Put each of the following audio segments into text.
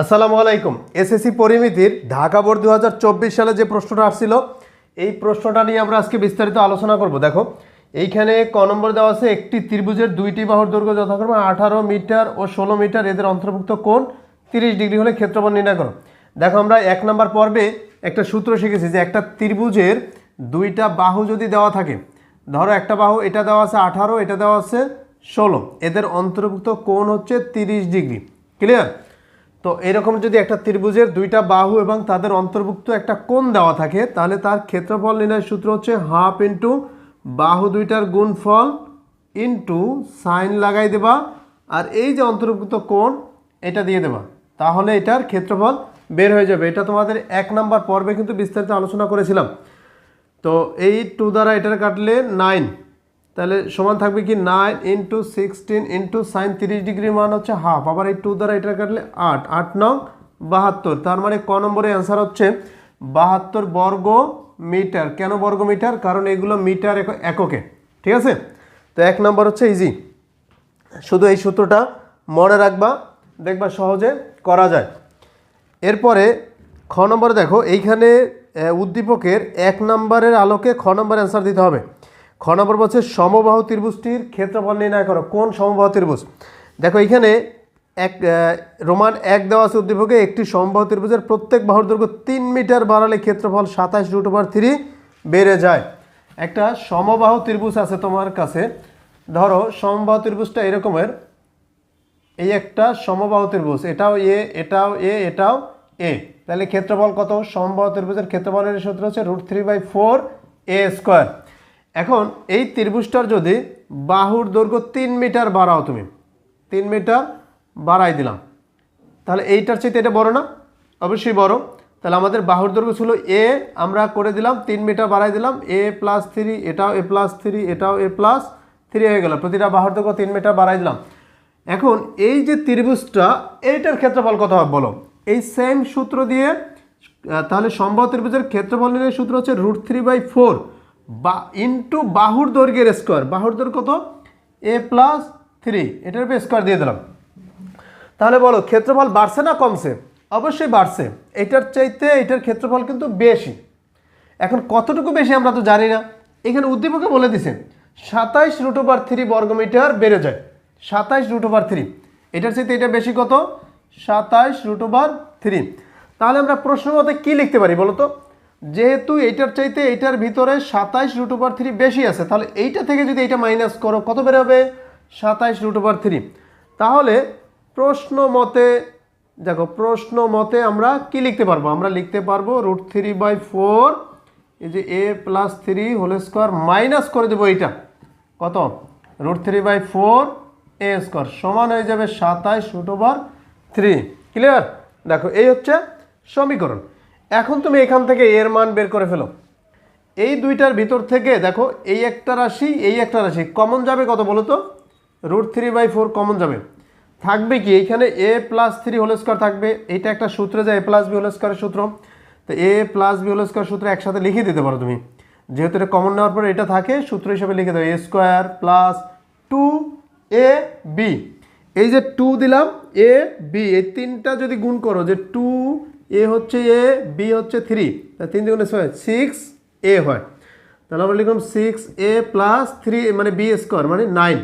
আসসালামু আলাইকুম। SSC পরিমিতির Dhaka board দু হাজার চব্বিশ সালে যে প্রশ্নটা আসছিল, এই প্রশ্নটা নিয়ে আমরা আজকে বিস্তারিত আলোচনা করব। দেখো, এইখানে ক নম্বর দেওয়া আছে, একটি ত্রিভুজের দুইটি বাহুর দৈর্ঘ্য যথাক্রমে আঠারো মিটার ও ষোলো মিটার। এদের অন্তর্ভুক্ত কোণ তিরিশ ডিগ্রি হলে ক্ষেত্রফল নির্ণয় করো। দেখো, আমরা এক নম্বর পর্বে একটা সূত্র শিখেছি যে একটা ত্রিভুজের দুইটা বাহু যদি দেওয়া থাকে, ধরো একটা বাহু এটা দেওয়া আছে আঠারো, এটা দেওয়া আছে ষোলো। এদের অন্তর্ভুক্ত কোণ হচ্ছে তিরিশ ডিগ্রি। ক্লিয়ার তো এরকম যদি একটা ত্রিভুজের দুইটা বাহু এবং তাদের অন্তর্ভুক্ত একটা কোণ দেওয়া থাকে, তাহলে তার ক্ষেত্রফল নির্ণয়ের সূত্র হচ্ছে হাফ ইন্টু বাহু দুইটার গুণফল ইন্টু সাইন লাগাই দেবা, আর এই যে অন্তর্ভুক্ত কোণ, এটা দিয়ে দেবা। তাহলে এটার ক্ষেত্রফল বের হয়ে যাবে। এটা তোমাদের এক নাম্বার পর্বে কিন্তু বিস্তারিত আলোচনা করেছিলাম। তো এই টু দ্বারা এটার কাটলে নাইন। তাহলে সমান থাকবে কি nine into sixteen into sine তিরিশ ডিগ্রি মান হচ্ছে হাফ আবার এই টু দ্বারা এটার কাটলে আট। আট নং বাহাত্তর। তার মানে ক নম্বরে অ্যান্সার হচ্ছে বাহাত্তর বর্গ মিটার। কেন বর্গ মিটার? কারণ এগুলো মিটার এক- এককে। ঠিক আছে? তো এক নম্বর হচ্ছে ইজি শুধু এই সূত্রটা মনে রাখবা, দেখবা সহজে করা যায়। এরপরে খ নম্বরে দেখো, এইখানে উদ্দীপকের এক নম্বরের আলোকে খ নম্বর অ্যান্সার দিতে হবে। খ নম্বর বলছে সমবাহু ত্রিভুজটির ক্ষেত্রফল নির্ণয় করো। কোন সমবাহু ত্রিভুজ? দেখো এইখানে এক রোমান এক দেওয়া আছে উদ্দীপকে, একটি সমবাহু ত্রিভুজের প্রত্যেক বাহুর দৈর্ঘ্য তিন মিটার বাড়ালে ক্ষেত্রফল সাতাশ রুট ওভার থ্রি বেড়ে যায়। একটা সমবাহু ত্রিভুজ আছে তোমার কাছে। ধরো, সমবাহু ত্রিভুজটা এরকমের এই একটা সমবাহু ত্রিভুজ, এটাও এ এটাও এ এটাও এ। তাহলে ক্ষেত্রফল কত? সমবাহু ত্রিভুজের ক্ষেত্রফলের সূত্র হচ্ছে root three by four A square এখন এই ত্রিভুজটার যদি বাহুর দৈর্ঘ্য তিন মিটার বাড়াও তুমি, তিন মিটার বাড়াই দিলাম, তাহলে এইটার চাইতে এটা বড় না? অবশ্যই বড়। তাহলে আমাদের বাহুর দৈর্ঘ্য ছিল এ, আমরা করে দিলাম তিন মিটার বাড়াই দিলাম, এ প্লাস থ্রি, এটাও এ প্লাস থ্রি, এটাও এ প্লাস থ্রি হয়ে গেল, প্রতিটা বাহুর দৈর্ঘ্য তিন মিটার বাড়াই দিলাম। এখন এই যে ত্রিভুজটা, এইটার ক্ষেত্রফল কত হবে বলো? এই সেম সূত্র দিয়ে তাহলে সম্ভব ত্রিভুজের ক্ষেত্রফল নির্ণয়ের সূত্র হচ্ছে রুট থ্রি বাই ফোর বা ইন্টু বাহুর দৈর্ঘ্যের স্কোয়ার বাহুর দৈর্ঘ্য কত? এ প্লাস থ্রি এটার উপর স্কোয়ার দিয়ে দিলাম। তাহলে বলো, ক্ষেত্রফল বাড়ছে না কমছে? অবশ্যই বাড়ছে। এটার চাইতে এটার ক্ষেত্রফল কিন্তু বেশি। এখন কতটুকু বেশি আমরা তো জানি না। এখানে উদ্দীপকে বলে দিছে, সাতাইশ রুট ওভার থ্রি বর্গমিটার বেড়ে যায়। সাতাইশ রুট ওভার থ্রি এটার চাইতে এটা বেশি কত? সাতাইশ রুট ওভার থ্রি তাহলে আমরা প্রশ্ন মতে কী লিখতে পারি বলো তো? যেহেতু এইটার চাইতে এইটার ভিতরে সাতাইশ রুট ওভার থ্রি বেশি আছে, তাহলে এইটা থেকে যদি এইটা মাইনাস করো, কত বের হবে? সাতাইশ রুট ওভার থ্রি তাহলে প্রশ্ন মতে, দেখো, প্রশ্ন মতে আমরা কি লিখতে পারব? আমরা লিখতে পারব রুট থ্রি বাই ফোর এই যে A plus three whole square minus করে দেবো এইটা। কত? Root three by four A square সমান হয়ে যাবে সাতাইশ রুট ওভার থ্রি ক্লিয়ার দেখো, এই হচ্ছে সমীকরণ। এখন তুমি এখান থেকে এর মান বের করে ফেলো। এই দুইটার ভিতর থেকে দেখো, এই একটা রাশি, এই একটা রাশি। কমন যাবে কত বলো তো? Root three by four common যাবে। থাকবে কি? এইখানে A plus three whole square থাকবে। এইটা একটা সূত্রে যায়, এ প্লাস বি হোল স্কোয়ারের সূত্র। তো A plus B whole square সূত্র একসাথে লিখে দিতে পারো তুমি। যেহেতু এটা কমন নেওয়ার পরে এটা থাকে, সূত্র হিসেবে লিখে দেবে A square plus two A B. এই যে টু দিলাম, এ বি। এই তিনটা যদি গুণ করো, যে টু এ হচ্ছে এ, বি হচ্ছে থ্রি। তিন দুগুণে ছয় সিক্স এ হয়। তাহলে আমরা লিখলাম সিক্স এ প্লাস থ্রি মানে বি স্কোয়ার মানে নাইন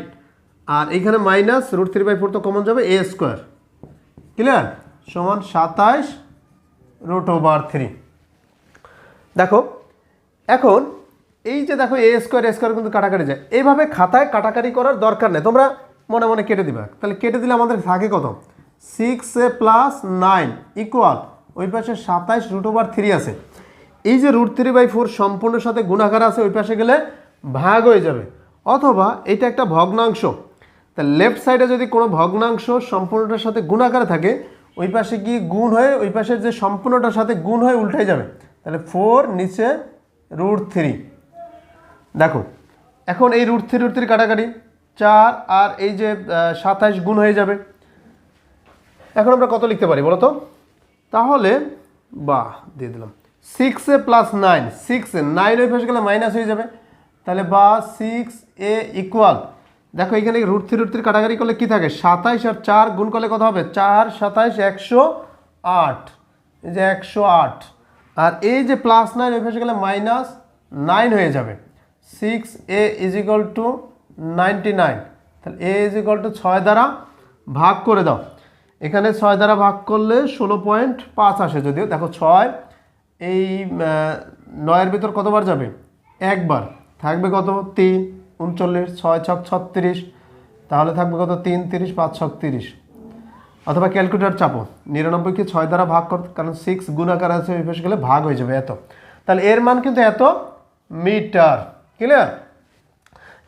আর এইখানে minus root three by four তো কমন যাবে এ স্কোয়ার ক্লিয়ার সমান সাতাইশ রুট ওভার থ্রি দেখো, এখন এই যে দেখো এ স্কোয়ার এ স্কোয়ার কিন্তু কাটাকাটি যায়। এইভাবে খাতায় কাটাকাটি করার দরকার নেই। তোমরা মনে মনে কেটে দিবা। তাহলে কেটে দিলে আমাদের থাকে কত? Six A plus nine equal ওই পাশে সাতাইশ রুট ওভার থ্রি আছে। এই যে রুট থ্রি বাই ফোর সম্পূর্ণ সাথে গুণাকার আছে, ওই পাশে গেলে ভাগ হয়ে যাবে। অথবা এটা একটা ভগ্নাংশ। তা লেফট সাইডে যদি কোনো ভগ্নাংশ সম্পূর্ণটার সাথে গুণাকারে থাকে, ওই পাশে গিয়ে গুণ হয়ে, ওই পাশের যে সম্পূর্ণটার সাথে গুণ হয়ে উল্টে যাবে। তাহলে ফোর নিচে রুট থ্রি দেখো, এখন এই রুট থ্রি রুট থ্রি কাটাকাটি। চার আর এই যে সাতাইশ গুণ হয়ে যাবে। এখন আমরা কত লিখতে পারি বলো তো? তাহলে, বাহ, দিয়ে দিলাম। Six plus nine six nine ওই পাশে গেলে মাইনাস হয়ে যাবে। তাহলে বা সিক্স এ ইকুয়াল দেখো, এখানে রুট থ্রি রুট থ্রি কাটাকাটি করলে কী থাকে? সাতাইশ আর চার গুণ করলে কত হবে? চার, সাতাইশ, একশো আট। এই যে একশো আট। আর এই যে প্লাস নাইন ওই পাশে গেলে মাইনাস নাইন হয়ে যাবে। Six A is equal to ninety nine তাহলে এ ইজ ইকাল টু ছয় দ্বারা ভাগ করে দাও। এখানে ছয় দ্বারা ভাগ করলে ষোলো পয়েন্ট পাঁচ আসে যদিও। দেখো ছয়, এই নয়ের ভিতর কতবার যাবে? একবার। থাকবে কত? তিন, উনচল্লিশ, ছয় ছক ছত্রিশ। তাহলে থাকবে কত? তিন, তিরিশ, পাঁচ ছক তিরিশ। অথবা ক্যালকুলেটর চাপো। নিরানব্বইকে ছয় দ্বারা ভাগ কর কারণ সিক্স গুণাকার আছে, ওই গেলে ভাগ হয়ে যাবে এত। তাহলে এর মান কিন্তু এত মিটার। ক্লিয়ার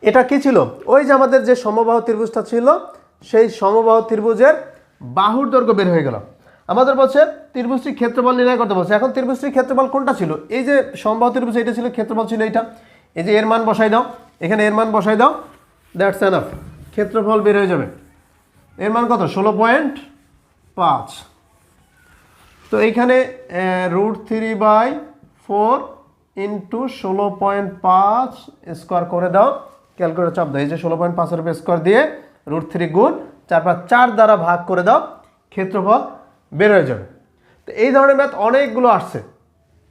এটা কি ছিল? ওই যে আমাদের যে সমবাহ ত্রিভুজটা ছিল, সেই সমবাহ ত্রিভুজের বাহুর দৈর্ঘ্য বের হয়ে গেল। আমাদের বলছে ত্রিভুজটির ক্ষেত্রফল নির্ণয় করতে বলছে। এখন ত্রিভুজটির ক্ষেত্রফল কোনটা ছিল? এই যে সম্ভব ত্রিভুজ এটা ছিল, ক্ষেত্রফল ছিল এটা এই যে এর মান বসাই দাও। এখানে এর মান বসাই দাও। দ্যাটস এনাফ ক্ষেত্রফল বের হয়ে যাবে। এর মান কত? ষোলো পয়েন্ট পাঁচ। তো এইখানে root three by four into ষোলো পয়েন্ট পাঁচ স্কোয়ার করে দাও। ক্যালকুলেটর চাপ দাও। এই যে ষোলো পয়েন্ট পাঁচের উপর স্কোয়ার দিয়ে রুট থ্রি গুণ চার পাঁচ চার দ্বারা ভাগ করে দাও, ক্ষেত্রফল বের হয়ে যাবে। তো এই ধরনের ম্যাথ অনেকগুলো আসছে।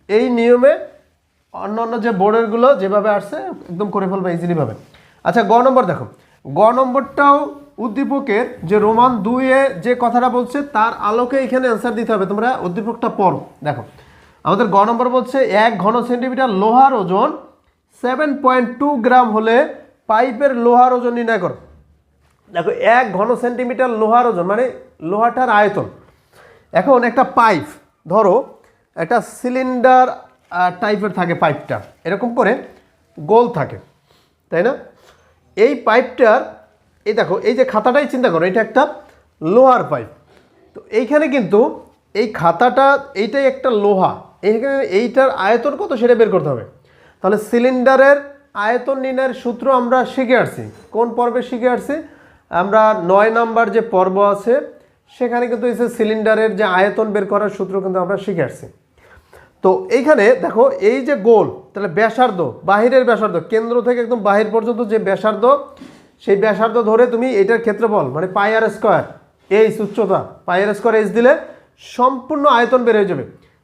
এই নিয়মে অন্য অন্য যে বোর্ডেরগুলো যেভাবে আসছে, একদম করে ফেলবে ইজিলিভাবে আচ্ছা গ নম্বর দেখো। গ নম্বরটাও উদ্দীপকের যে রোমান দুইয়ে যে কথাটা বলছে, তার আলোকে এখানে অ্যান্সার দিতে হবে। তোমরা উদ্দীপকটা পড়ো। দেখো, আমাদের গ নম্বর বলছে, এক ঘন সেন্টিমিটার লোহার ওজন সেভেন পয়েন্ট টু গ্রাম হলে পাইপের লোহার ওজন নির্ণয় করো। দেখো, এক ঘন সেন্টিমিটার লোহার ওজন মানে লোহাটার আয়তন। এখন একটা পাইপ, ধরো, একটা সিলিন্ডার টাইপের থাকে পাইপটা। এরকম করে গোল থাকে, তাই না? এই পাইপটার, এই দেখো, এই যে খাতাটাই চিন্তা করো, এটা একটা লোহার পাইপ। তো এইখানে কিন্তু এই খাতাটা, এইটাই একটা লোহা। এইখানে এইটার আয়তন কত সেটা বের করতে হবে। তাহলে সিলিন্ডারের আয়তন নির্ণয়ের সূত্র আমরা শিখে আসছি। কোন পর্বে শিখে আসছি? আমরা নয় নাম্বার যে পর্ব আছে, সেখানে কিন্তু যে সিলিন্ডারের যে আয়তন বের করার সূত্র কিন্তু আমরা শিখে আসছি। তো এইখানে দেখো, এই যে গোল, তাহলে ব্যাসার্ধ, বাহিরের ব্যাসার্ধ, কেন্দ্র থেকে একদম বাহির পর্যন্ত যে ব্যাসার্ধ, সেই ব্যাসার্ধ ধরে তুমি এটার ক্ষেত্রফল মানে পাই আর স্কোয়ার এইচ উচ্চতা, পাই আর স্কোয়ার এইচ দিলে সম্পূর্ণ আয়তন বের হয়ে যাবে।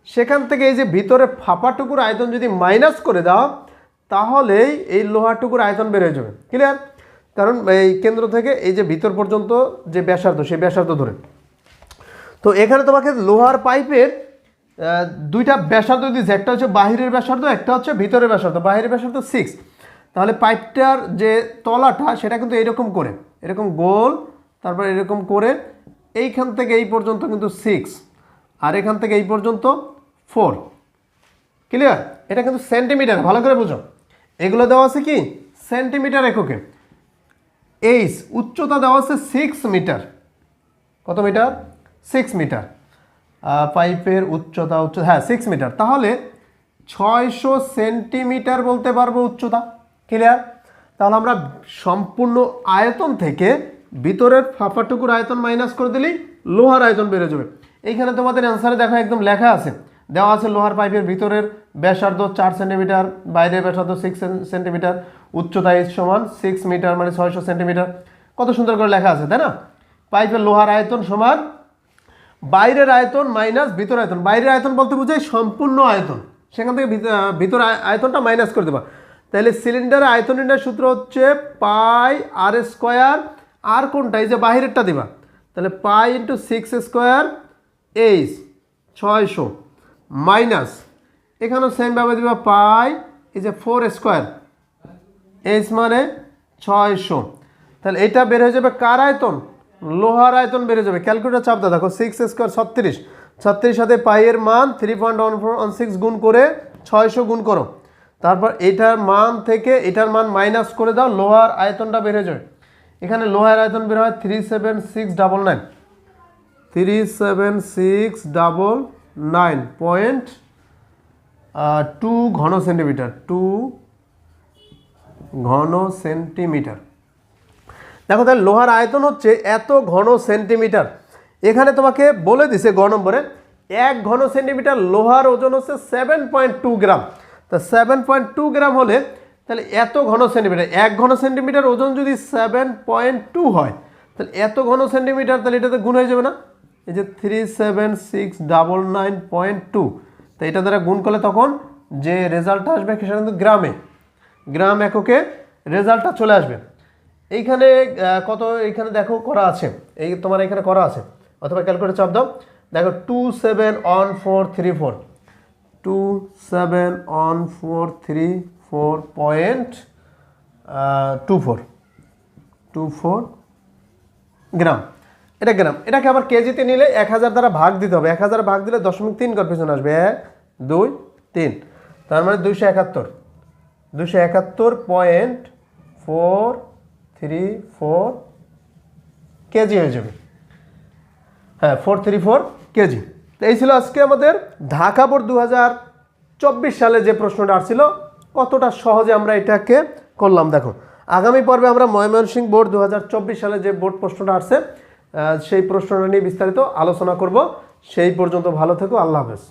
সেখান থেকে এই যে ভিতরে ফাঁপাটুকুর আয়তন যদি মাইনাস করে দাও, তাহলেই এই লোহাটুকুর আয়তন বের হয়ে যাবে। ক্লিয়ার কারণ এই কেন্দ্র থেকে এই যে ভিতর পর্যন্ত যে ব্যাসার্ধ, সেই ব্যাসার্ধ ধরে। তো এখানে তোমাকে লোহার পাইপের দুইটা ব্যাসার্ধ দিয়েছে। একটা হচ্ছে বাহিরের ব্যাসার্ধ, একটা হচ্ছে ভিতরের ব্যাসার্ধ। বাহিরের ব্যাসার্ধ সিক্স তাহলে পাইপটার যে তলাটা, সেটা কিন্তু এরকম করে। এরকম গোল, তারপর এরকম করে। এইখান থেকে এই পর্যন্ত কিন্তু সিক্স আর এখান থেকে এই পর্যন্ত ফোর ক্লিয়ার এটা কিন্তু সেন্টিমিটার ভালো করে বুঝো। এগুলো দেওয়া আছে কি? সেন্টিমিটার এককে। এইচ, উচ্চতা দেওয়া আছে সিক্স মিটার কত মিটার সিক্স মিটার পাইপের উচ্চতা, উচ্চ হ্যাঁ সিক্স মিটার তাহলে ছয়শো সেন্টিমিটার বলতে পারব উচ্চতা। ক্লিয়ার তাহলে আমরা সম্পূর্ণ আয়তন থেকে ভিতরের ফাঁপাটুকুর আয়তন মাইনাস করে দিলেই লোহার আয়তন বেড়ে যাবে। এইখানে তোমাদের অ্যান্সারে দেখো একদম লেখা আছে। দেওয়া আছে লোহার পাইপের ভিতরের ব্যাসার্ধ চার সেন্টিমিটার, বাইরের ব্যাসার্ধ সিক্স সেন্টিমিটার। উচ্চতা ইস সমান সিক্স মিটার মানে ছয়শো সেন্টিমিটার কত সুন্দর করে লেখা আছে, তাই না? পাইপের লোহার আয়তন সমান বাইরের আয়তন মাইনাস ভিতর আয়তন। বাইরের আয়তন বলতে বোঝায় সম্পূর্ণ আয়তন। সেখান থেকে ভিতর আয়- আয়তনটা মাইনাস করে দেবা। তাহলে সিলিন্ডারের আয়তন নির্ণয়ের সূত্র হচ্ছে পাই আর স্কোয়ার আর কোনটা? এই যে বাহিরেরটা দিবা। তাহলে pi into six square H ছয়শো মাইনাস এখানেও সেমভাবে দিবা পাই এই যে ফোর স্কোয়ার এইচ মানে ছয়শো। তাহলে এটা বের হয়ে যাবে কার আয়তন? লোহার আয়তন বেড়ে যাবে। ক্যালকুলেটার চাপ দেখো সিক্স স্কোয়ার ছত্রিশ। ছত্রিশ সাথে পাইয়ের মান three point one four one six গুণ করে ছয়শো গুণ করো। তারপর এটার মান থেকে এটার মান মাইনাস করে দাও, লোহার আয়তনটা বেড়ে যাবে। এখানে লোহার আয়তন বের হয় three seven six double nine three seven six double nine point two ঘন সেন্টিমিটার টু ঘন সেন্টিমিটার। দেখো তাহলে লোহার আয়তন হচ্ছে এত ঘন সেন্টিমিটার। এখানে তোমাকে বলে দিছে গ নম্বরে, এক ঘন সেন্টিমিটার লোহার ওজন হচ্ছে সেভেন পয়েন্ট টু গ্রাম। তা সেভেন পয়েন্ট টু গ্রাম হলে তাহলে এত ঘন সেন্টিমিটার, এক ঘন সেন্টিমিটার ওজন যদি সেভেন পয়েন্ট টু হয়, তাহলে এত ঘন সেন্টিমিটার তাহলে এটাতে গুণ হয়ে যাবে না। এই যে three seven six double nine point two তো এটা দ্বারা গুণ করলে তখন যে রেজাল্টটা আসবে সেটা কিন্তু গ্রামে। গ্রাম এককে রেজাল্টটা চলে আসবে। এইখানে কত এইখানে দেখো করা আছে। এই তোমার এখানে করা আছে। অথবা ক্যালকুলেটর চাপ দাও। দেখো two seven one four three four two seven one four three four point two four two four gram এটা গ্রাম এটাকে আবার কেজিতে নিলে এক হাজার দ্বারা ভাগ দিতে হবে। এক হাজার ভাগ দিলে দশমিক তিন পিছনে আসবে। এক, দুই, তিন। তার মানে দুইশো একাত্তর। দুশো একাত্তর point four three four KG হয়ে যাবে। হ্যাঁ ফোর থ্রি ফোর কেজি। তো এই ছিল আজকে আমাদের ঢাকা বোর্ড দু হাজার চব্বিশ সালে যে প্রশ্নটা আসছিল, কতটা সহজে আমরা এটাকে করলাম। দেখো, আগামী পর্বে আমরা ময়মনসিংহ বোর্ড দু হাজার চব্বিশ সালে যে বোর্ড প্রশ্নটা আসছে সেই প্রশ্নটা নিয়ে বিস্তারিত আলোচনা করব। সেই পর্যন্ত ভালো থেকো, আল্লাহ হাফেজ।